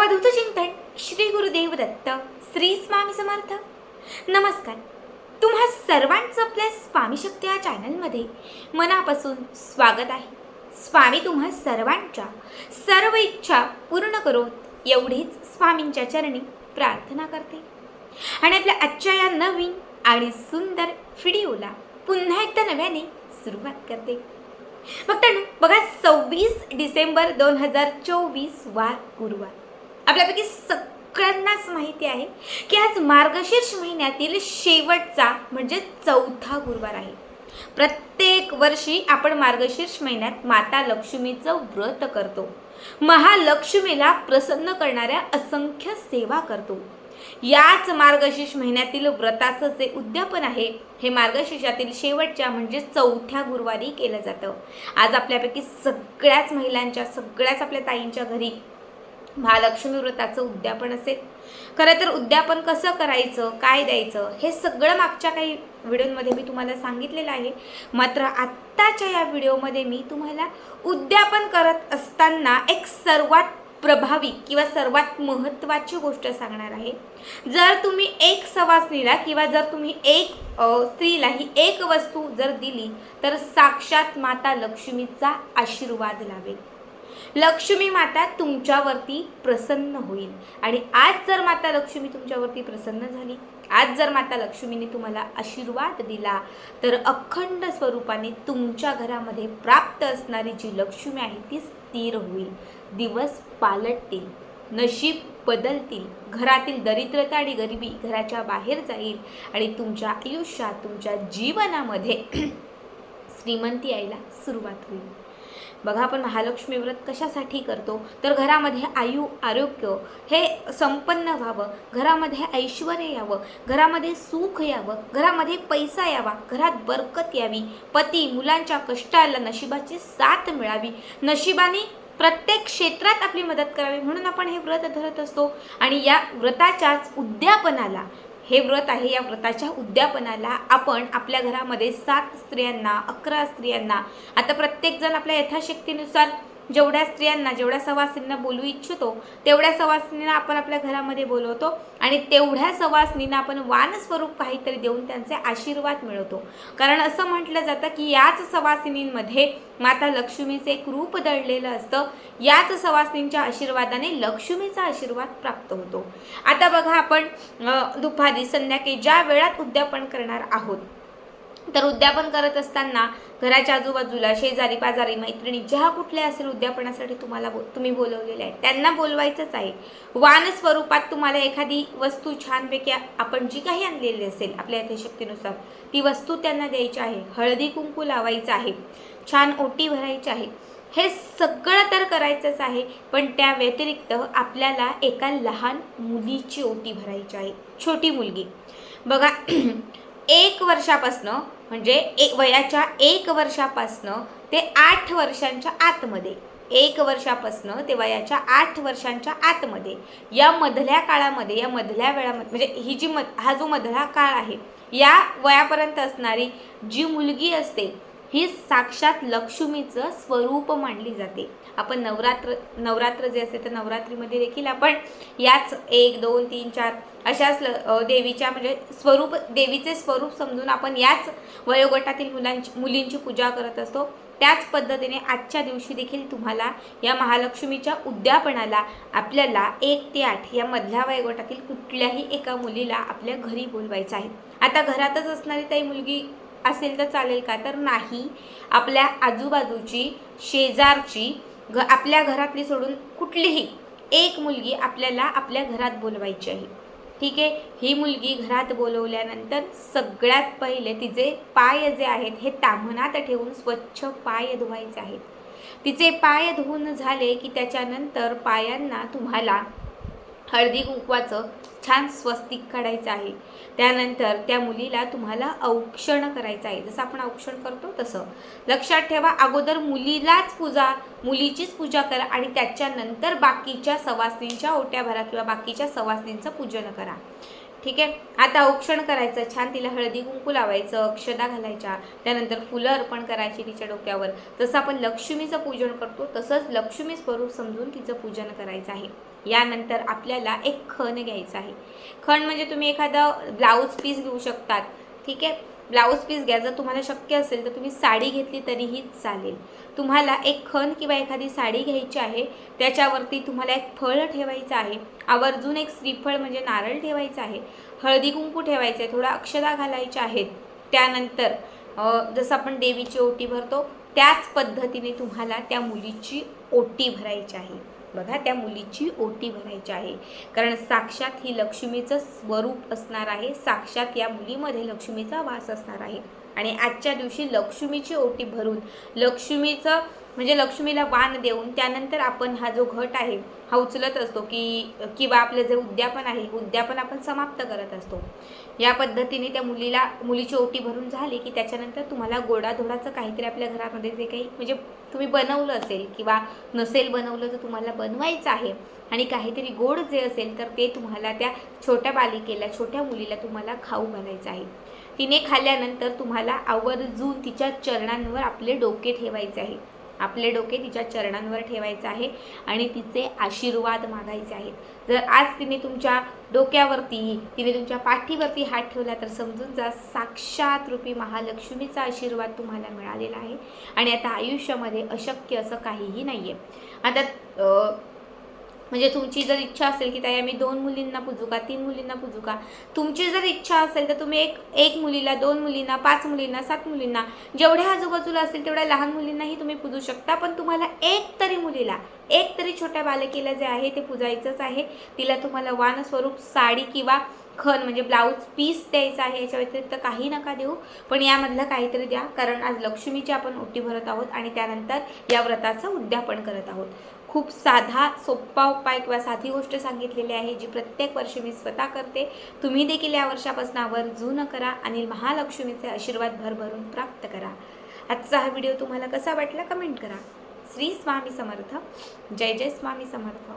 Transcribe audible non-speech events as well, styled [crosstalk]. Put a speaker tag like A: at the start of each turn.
A: अवधूत चिंतन श्री गुरुदेव दत्त श्री स्वामी समर्थ. नमस्कार. तुम्हा सर्वांचं आपल्या स्वामी शक्ती या चॅनलमध्ये मनापासून स्वागत आहे. स्वामी तुम्हा सर्वांच्या सर्व इच्छा पूर्ण करोत एवढीच स्वामींच्या चरणी प्रार्थना करते. आणि आपल्या आजच्या या नवीन आणि सुंदर व्हिडिओला पुन्हा एकदा नव्याने सुरुवात करते. मित्रांनो बघा सव्वीस डिसेंबर दोन हजार चोवीस वार गुरुवार. आपल्यापैकी सगळ्यांनाच माहिती आहे की आज मार्गशीर्ष महिन्यातील शेवटचा म्हणजे चौथा गुरुवार आहे. प्रत्येक वर्षी आपण मार्गशीर्ष महिन्यात माता लक्ष्मीचं व्रत करतो. महालक्ष्मीला प्रसन्न करणाऱ्या असंख्य सेवा करतो. याच मार्गशीर्ष महिन्यातील व्रताचं जे उद्यापन आहे हे मार्गशीर्षातील शेवटच्या म्हणजे चौथ्या गुरुवारी केलं जातं. आज आपल्यापैकी सगळ्याच महिलांच्या सगळ्याच आपल्या ताईंच्या घरी महालक्ष्मी व्रताचं उद्यापन असेल. खरं तर उद्यापन कसं करायचं काय द्यायचं हे सगळं मागच्या काही व्हिडिओमध्ये मी तुम्हाला सांगितलेलं आहे. मात्र आत्ताच्या या व्हिडिओमध्ये मी तुम्हाला उद्यापन करत असताना एक सर्वात प्रभावी किंवा सर्वात महत्त्वाची गोष्ट सांगणार आहे. जर तुम्ही एक सवासनीला किंवा जर तुम्ही एक स्त्रीला ही एक वस्तू जर दिली तर साक्षात माता लक्ष्मीचा आशीर्वाद लावेल लक्ष्मी माता तुमच्यावरती प्रसन्न होईल. आणि आज जर माता लक्ष्मी तुमच्यावरती प्रसन्न झाली आज जर माता लक्ष्मीने तुम्हाला आशीर्वाद दिला तर अखंड स्वरूपाने तुमच्या घरामध्ये प्राप्त असणारी जी लक्ष्मी आहे ती स्थिर होईल. दिवस पालटतील नशीब बदलतील घरातील दरिद्रता आणि गरिबी घराच्या बाहेर जाईल आणि तुमच्या आयुष्यात तुमच्या जीवनामध्ये [clears throat] श्रीमंती यायला सुरुवात होईल. बघा आपण महालक्ष्मी व्रत कशासाठी करतो? तर घरामध्ये आयु आरोग्य हे संपन्न व्हावं. घरामध्ये ऐश्वर यावं. घरामध्ये सुख यावं. घरामध्ये पैसा यावा. घरात बरकत यावी. पती मुलांच्या कष्टाला नशिबाची साथ मिळावी. नशिबाने प्रत्येक क्षेत्रात आपली मदत करावी. म्हणून आपण हे व्रत धरत असतो. आणि या व्रताच्याच उद्यापनाला हे व्रत आहे. या व्रताच्या उद्यापनाला आपण आपल्या घरामध्ये सात स्त्रियांना अकरा स्त्रियांना आता प्रत्येकजण आपल्या यथाशक्तीनुसार जेवढ्या स्त्रियांना जेवढ्या सवासिनींना बोलू इच्छितो तेवढ्या सवासिनींना आपण आपल्या घरामध्ये बोलवतो आणि तेवढ्या सवासिनींना आपण वान स्वरूप काहीतरी देऊन त्यांचे आशीर्वाद मिळवतो. कारण असं म्हटलं जातं की याच सवासिनींमध्ये माता लक्ष्मीचे एक रूप दडलेलं असतं. याच सवासिनींच्या आशीर्वादाने लक्ष्मीचा आशीर्वाद प्राप्त होतो. आता बघा आपण दुपारी संध्याकाळी ज्या वेळात उद्यापन करणार आहोत तर उद्यापन करत असताना घराच्या आजूबाजूला शेजारी पाजारी मैत्रिणी ज्या कुठल्या असेल उद्यापनासाठी तुम्हाला बो तुम्ही बोलवलेल्या आहेत. त्यांना बोलवायचंच आहे. वान स्वरूपात तुम्हाला एखादी वस्तू छानपैकी आपण जी काही आणलेली असेल आपल्या यथेशक्तीनुसार ती वस्तू त्यांना द्यायची आहे. हळदी कुंकू लावायचं आहे. छान ओटी भरायची आहे. हे सगळं तर करायचंच आहे पण त्या व्यतिरिक्त आपल्याला एका लहान मुलीची ओटी भरायची आहे. छोटी मुलगी. बघा एक वर्षापासनं म्हणजे ए वयाच्या एक वर्षापासनं ते आठ वर्षांच्या आतमध्ये. एक वर्षापासनं ते वयाच्या आठ वर्षांच्या आतमध्ये. या मधल्या काळामध्ये या मधल्या वेळामध्ये म्हणजे ही जी मध हा जो मधला काळ आहे या वयापर्यंत असणारी जी मुलगी असते ही साक्षात लक्ष्मीचं स्वरूप मानली जाते. आपण नवरात्र नवरात्र जे असते तर नवरात्रीमध्ये देखील आपण याच एक दोन तीन चार अशाच ल- देवीच्या म्हणजे स्वरूप देवीचे स्वरूप समजून आपण याच वयोगटातील मुलांची मुलींची पूजा करत असतो. त्याच पद्धतीने आजच्या दिवशी देखील तुम्हाला या महालक्ष्मीच्या उद्यापनाला आपल्याला एक ते आठ या मधल्या वयोगटातील कुठल्याही एका मुलीला आपल्या घरी बोलवायचं आहे. आता घरातच असणारी काही मुलगी असेल तर चालेल का? तर नाही. आपल्या आजूबाजूची शेजारची घ आपल्या घरातली सोडून कुठलीही एक मुलगी आपल्याला आपल्या घरात बोलवायची आहे. ठीक आहे? ही मुलगी घरात बोलवल्यानंतर सगळ्यात पहिले तिचे पाय जे आहेत हे ताम्हणात ठेवून स्वच्छ पाय धुवायचे आहेत. तिचे पाय धुवून झाले की त्याच्यानंतर पायांना तुम्हाला हळदी कुंकवाचं छान स्वस्तिक काढायचं आहे. त्यानंतर त्या मुलीला तुम्हाला औक्षण करायचं आहे. जसं आपण औक्षण करतो तसं. लक्षात ठेवा अगोदर मुलीलाच पूजा मुलीचीच पूजा करा आणि त्याच्यानंतर बाकीच्या सवासनींच्या ओट्या भरा किंवा बाकीच्या सवासनींचं पूजन करा. ठीक आहे? आता औक्षण करायचं छान तिला हळदी कुंकू लावायचं अक्षदा घालायच्या त्यानंतर फुलं अर्पण करायची तिच्या डोक्यावर. जसं आपण लक्ष्मीचं पूजन करतो तसंच लक्ष्मी स्वरूप समजून तिचं पूजन करायचं आहे. यानंतर आपल्याला एक खण घ्यायचं आहे. खण म्हणजे तुम्ही एखादं ब्लाऊज पीस घेऊ शकतात. ठीक आहे? ब्लाऊज पीस घ्या. जर तुम्हाला शक्य असेल तर तुम्ही साडी घेतली तरीही चालेल. तुम्हाला एक खण किंवा एखादी साडी घ्यायची आहे त्याच्यावरती तुम्हाला एक फळ ठेवायचं आहे. आवर्जून एक श्रीफळ म्हणजे नारळ ठेवायचं आहे. हळदी कुंकू ठेवायचं आहे. थोडा अक्षदा घालायच्या आहेत. त्यानंतर जसं आपण देवीची ओटी भरतो त्याच पद्धतीने तुम्हाला त्या मुलीची ओटी भरायची आहे. बघा त्या मुलीची ओटी भरायची आहे. कारण साक्षात ही लक्ष्मीचं स्वरूप असणार आहे. साक्षात या मुलीमध्ये लक्ष्मीचा वास असणार आहे. आणि आजच्या दिवशी लक्ष्मीची ओटी भरून लक्ष्मीचं म्हणजे लक्ष्मीला वाण देऊन त्यानंतर आपण हा जो घट आहे हा उचलत असतो की किंवा आपलं जे उद्यापन आहे उद्यापन आपण समाप्त करत असतो. या पद्धतीने त्या मुलीला मुलीची ओटी भरून झाली की त्याच्यानंतर तुम्हाला गोडाधोडाचं काहीतरी आपल्या घरामध्ये जे काही म्हणजे तुम्ही बनवलं असेल किंवा नसेल बनवलं तर तुम्हाला बनवायचं आहे आणि काहीतरी गोड जे असेल तर ते तुम्हाला त्या छोट्या बालिकेला छोट्या मुलीला तुम्हाला खाऊ घालायचं आहे. तिने खाल्ल्यानंतर तुम्हाला आवर्जून तिच्या चरणांवर आपले डोके ठेवायचे आहे. आपले डोके तिच्या चरणांवर ठेवायचं आहे आणि तिचे आशीर्वाद मागायचे आहेत. जर आज तिने तुमच्या डोक्यावरती तिने तुमच्या पाठीवरती हात ठेवला तर समजून जा साक्षात रूपी महालक्ष्मीचा आशीर्वाद तुम्हाला मिळालेला आहे. आणि आता आयुष्यामध्ये अशक्य असं काहीही नाही आहे आता म्हणजे तुमची जर इच्छा असेल की ताई आम्ही दोन मुलींना पूजू का तीन मुलींना पूजू का? तुमची जर इच्छा असेल तर तुम्ही एक एक मुलीला दोन मुलींना पाच मुलींना सात मुलींना जेवढ्या आजूबाजूला असेल तेवढ्या लहान मुलींनाही तुम्ही पूजू शकता. पण तुम्हाला एक तरी मुलीला एक तरी छोट्या बालकीला जे आहे ते पूजायचंच आहे. तिला तुम्हाला वानस्वरूप साडी किंवा खन म्हणजे ब्लाऊज पीस द्यायचा आहे याच्या व्यतिरिक्त काही नका देऊ. पण यामधलं काहीतरी द्या कारण आज लक्ष्मीची आपण ओटी भरत आहोत आणि त्यानंतर या व्रताचं उद्यापन करत आहोत. खूप साधा सोप्पा उपाय किंवा साधी गोष्ट सांगितलेली आहे जी प्रत्येक वर्षी मी स्वतः करते. तुम्ही देखील या वर्षापासून आवर्जून करा आणि महालक्ष्मीचे आशीर्वाद भरभरून प्राप्त करा. आजचा हा व्हिडिओ तुम्हाला कसा वाटला कमेंट करा. श्री स्वामी समर्थ. जय जय स्वामी समर्थ.